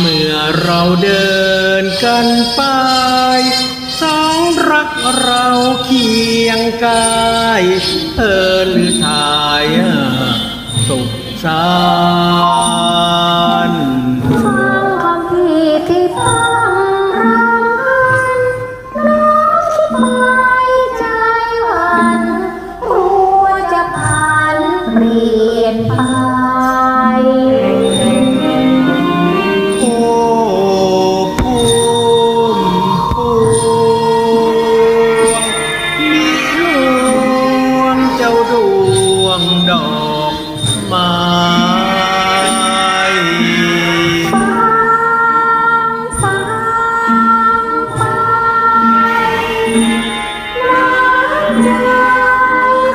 เมื่อเราเดินกันไป สองรักเราเคียงกายเพลินหรือทายสุขสา ม้ฟังฟังฟังน้ำใจ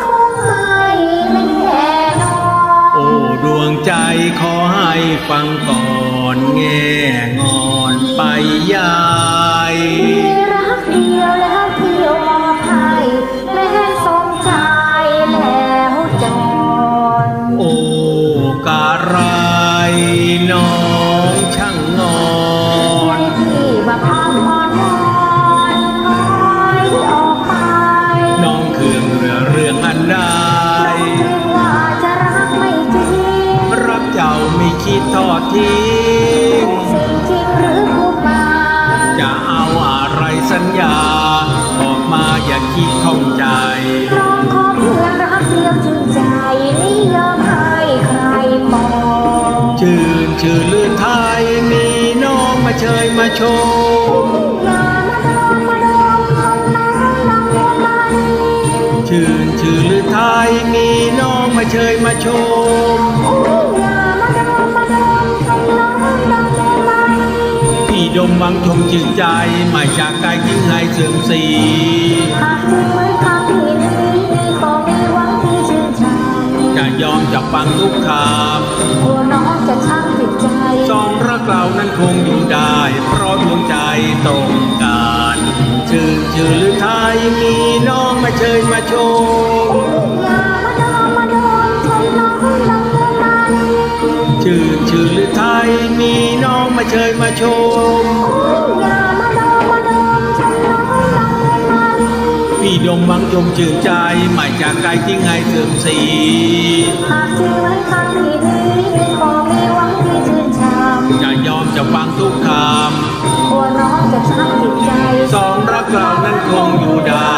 คงไม่ไม่แน่นอนโอ้ดวงใจขอให้ฟังก่อนแง่งอนไปยายรักเดียวแล้ว คิดทอดทิ้งสิ่งจริงหรือพูดมาจะเอาอะไรสัญญา ออกมาอย่าคิดท่องใจร้องขอเพียงรักเดียวจึงใจไม่ยอมให้ใครมองชื่นชื่นลื่นไทยมีน้องมาเชยมาชมอย่ามาดองมาดองของน้องน้องน้องมันชื่นชื่นลื่นไทยมีน้องมาเชยมาชม ดมวังชมชื่นใจไม่จากกายยิ่งให้เสื่อมสีหากถึงมือคำที่นี้ขอมีหวังที่ชื่นชมจะยอมจะฟังทุกคกลัวน้องจะช้ำจิตใจสองรักเรานั้นคงอยู่ได้ เพราะดวงใจตรงกันชื่นชื่นลื่นไทยมีน้องมาเชยมาชม เชยมาชมอย่ามาดองมาดองของน้องน้องน้องมันพี่ดมวังชมชื่นใจไม่จากไกลทิ้งให้เสื่อมสีหากที่ไว้คำที่นี้ขอมีหวังที่ชื่นชมจะยอมจะฟังทุกคกลัวน้องจะช้ำจิตใจำสองรักเรานั้นคงอยู่ได้